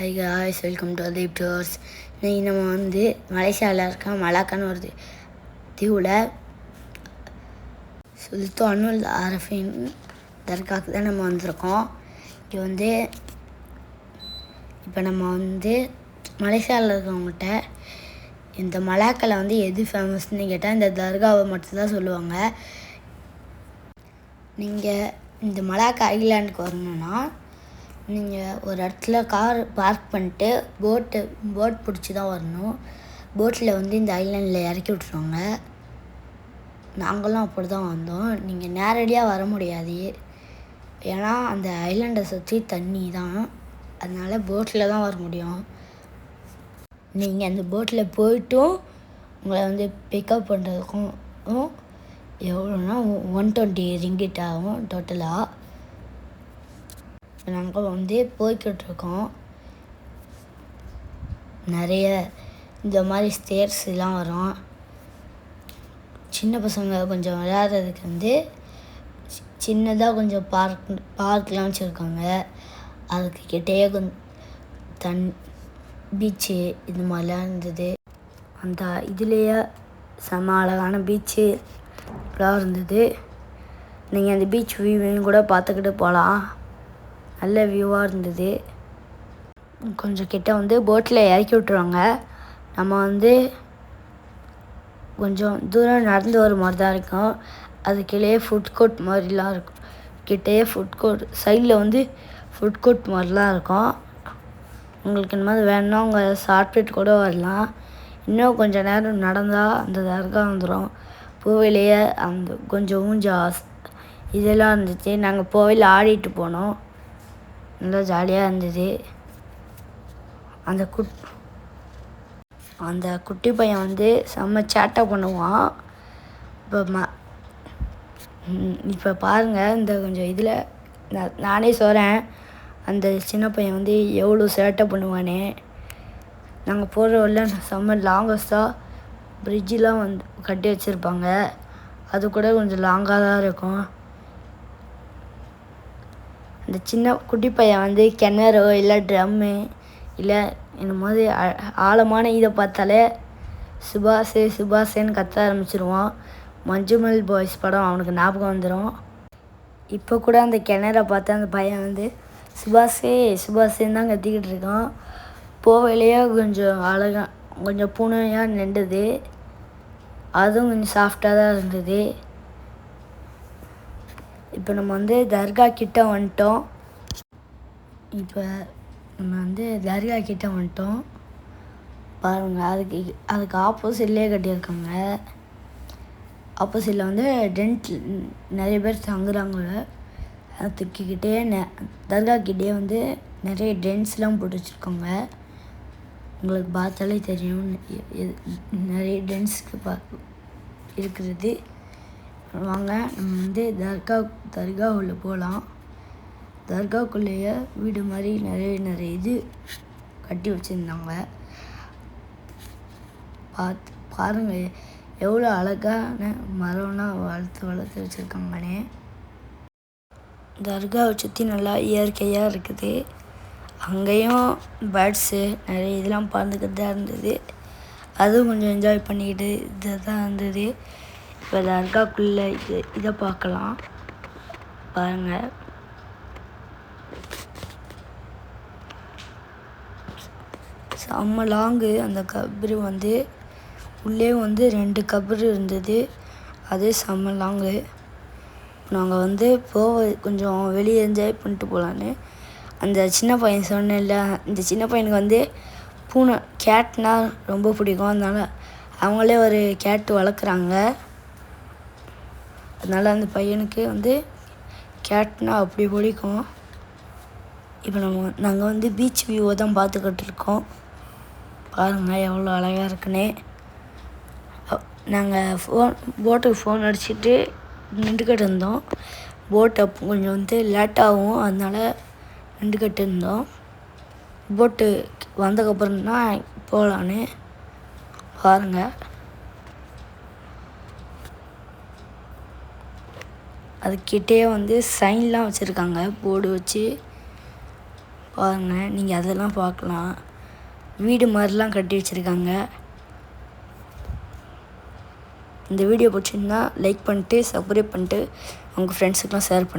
Hi guys welcome to Adeeb tours இன்றைக்கி நம்ம வந்து மலேசியாவில் இருக்க மலாக்கான்னு ஒரு தீவில் சுல்தானுல் அரஃபின் தர்காவுக்கு தான் நம்ம வந்திருக்கோம். இங்கே வந்து இப்போ நம்ம வந்து மலேசியாவில் இருக்கவங்ககிட்ட இந்த மலாக்கில் வந்து எது ஃபேமஸ்னு கேட்டால் இந்த தர்காவை மட்டும்தான் சொல்லுவாங்க. நீங்கள் இந்த மலாக்கா ஐலாண்டுக்கு வரணுன்னா நீங்கள் ஒரு இடத்துல கார் பார்க் பண்ணிட்டு போட்டு போட் பிடிச்சி தான் வரணும். போட்டில் வந்து இந்த ஐலாண்டில் இறக்கி விட்ருவாங்க நாங்களும் அப்படி தான் வந்தோம். நீங்கள் நேரடியாக வர முடியாது. ஏன்னா அந்த ஐலாண்டை சுற்றி தண்ணி தான். அதனால் போட்டில் தான் வர முடியும். நீங்கள் அந்த போட்டில் போயிட்டும் உங்களை வந்து பிக்கப் பண்ணுறதுக்கும் எவ்வளோனா ஒன் டுவெண்ட்டி ரிங்கிட் ஆகும் டோட்டலாக நாங்கள் வந்து போய்கிட்டு இருக்கோம் நிறைய இந்த மாதிரி ஸ்டேர்ஸ் எல்லாம் வரும். சின்ன பசங்க கொஞ்சம் விளையாடுறதுக்கு வந்து சின்னதாக கொஞ்சம் பார்க் பார்க்லாம் வச்சுருக்காங்க. அதுக்கு கிட்டேயே கொஞ்சம் தன் பீச்சு இது மாதிரிலாம் இருந்தது. அந்த இதுலேயே செம அழகான பீச்சு இருந்தது. நீங்கள் அந்த பீச் வியூவையும் கூட பார்த்துக்கிட்டு போகலாம் நல்ல வியூவாக இருந்தது. கொஞ்சம் கிட்ட வந்து போட்டில் இறக்கி விட்ருவாங்க நம்ம வந்து கொஞ்சம் தூரம் நடந்து வர மாதிரி தான் இருக்கும். அது ஃபுட் கோர்ட் மாதிரிலாம் இருக்கும். கிட்டேயே ஃபுட் கோர்ட் சைடில் வந்து ஃபுட் கோர்ட் மாதிரிலாம் இருக்கும். உங்களுக்கு இந்த மாதிரி வேணும்னா உங்கள் சாப்பிட்டுட்டு கூட வரலாம். இன்னும் கொஞ்சம் நேரம் நடந்தால் அந்த தர்கா வந்துடும் பூவிலேயே அந்த கொஞ்சம் ஊஞ்சா இதெல்லாம் இருந்துச்சு. நாங்கள் போவையில் ஆடிட்டு போனோம். நல்லா ஜாலியாக இருந்தது. அந்த குட் அந்த குட்டி பையன் வந்து செம்ம சேட்டை பண்ணுவான். இப்போ ம இப்போ பாருங்கள் இந்த கொஞ்சம் இதில் நான் நானே சொல்கிறேன் அந்த சின்ன பையன் வந்து எவ்வளோ சேட்டை பண்ணுவானே. நாங்கள் போகிற வழில செம்ம லாங்கஸ்ட்டாக பிரிட்ஜெலாம் வந்து கட்டி வச்சுருப்பாங்க. அது கூட கொஞ்சம் லாங்காக தான் இருக்கும். அந்த சின்ன குட்டி பையன் வந்து கிணறோ இல்லை ட்ரம்மு இல்லை இந்த மாதிரி ஆழமான இதை பார்த்தாலே சுபாஷே சுபாஷேன்னு கத்த ஆரம்பிச்சிருவான். மஞ்சுமல் பாய்ஸ் படம் அவனுக்கு ஞாபகம் வந்துடும் இப்போ கூட அந்த கிணற பார்த்து அந்த பையன் வந்து சுபாஷே சுபாஷேன்னு தான் கத்திக்கிட்டு இருக்கான். போவையிலேயே கொஞ்சம் அழகாக கொஞ்சம் பூனையாக நின்றுது. அதுவும் கொஞ்சம் சாஃப்டாக தான் இருந்தது. இப்போ நம்ம வந்து தர்கா கிட்ட வந்துட்டோம். இப்போ நம்ம வந்து தர்கா கிட்ட வந்துட்டோம். பாருங்கள் அதுக்கு அதுக்கு ஆப்போசிட்லேயே கட்டியிருக்காங்க. ஆப்போசிட்டில் வந்து டென்ட் நிறைய பேர் தங்குறாங்க. அதுக்கிட்டே நெ தர்கா கிட்டே வந்து நிறைய டென்ட்ஸ்லாம் போட்டு வச்சுருக்காங்க. உங்களுக்கு பார்த்தாலே தெரியும் நிறைய டென்ஸ்க்கு பா இருக்கிறது. வாங்க நம்ம வந்து தர்கா தர்கா உள்ள போகலாம் தர்காக்குள்ளேயே வீடு மாதிரி நிறைய நிறைய இது கட்டி வச்சுருந்தாங்க. பார்த்து பாருங்கள் எவ்வளோ அழகான மரம்னா வளர்த்து வளர்த்து வச்சுருக்காங்கண்ணே. தர்காவை சுற்றி நல்லா இயற்கையாக இருக்குது. அங்கேயும் பேர்ட்ஸு நிறைய இதெல்லாம் பறந்துக்கிட்டு தான் இருந்தது. அதுவும் கொஞ்சம் என்ஜாய் பண்ணிக்கிட்டு இதாக தான் இருந்தது. இப்போ தர்காக்குள்ளே இது இதை பார்க்கலாம். பாருங்கள் செம்ம லாங்கு அந்த கபரு வந்து. உள்ளே வந்து ரெண்டு கபரு இருந்தது. அது செம்ம லாங்கு நாங்கள் வந்து போக கொஞ்சம் வெளியே என்ஜாய் பண்ணிட்டு போகலான்னு அந்த சின்ன பையன் சொன்னேன்ல இந்த சின்ன பையனுக்கு வந்து பூனை கேட்னா ரொம்ப பிடிக்கும். அதனால் அவங்களே ஒரு கேட்டு வளர்க்குறாங்க. அதனால் அந்த பையனுக்கு வந்து கேட்னா அப்படி பிடிக்கும் இப்போ நம்ம நாங்கள் வந்து பீச் வியூவை தான் பார்த்துக்கிட்டு இருக்கோம். பாருங்கள் எவ்வளோ அழகாக இருக்குன்னு. நாங்கள் ஃபோன் போட்டுக்கு ஃபோன் அடிச்சுட்டு நின்றுக்கிட்டு இருந்தோம். போட் அப்போ கொஞ்சம் வந்து லேட்டாகும் அதனால் நின்றுக்கிட்டு இருந்தோம். போட்டு வந்ததுக்கப்புறம் தான் போகலான்னு பாருங்கள் அதுக்கிட்டே வந்து சைன்லாம் வச்சுருக்காங்க. போர்டு வச்சு. பாருங்கள் நீங்கள் அதெல்லாம் பார்க்கலாம். வீடு மாதிரிலாம் கட்டி வச்சுருக்காங்க. இந்த வீடியோ பிடிச்சிருந்தா லைக் பண்ணிட்டு சப்ஸ்கிரைப் பண்ணிட்டு உங்கள் ஃப்ரெண்ட்ஸுக்கெலாம் ஷேர் பண்ணு.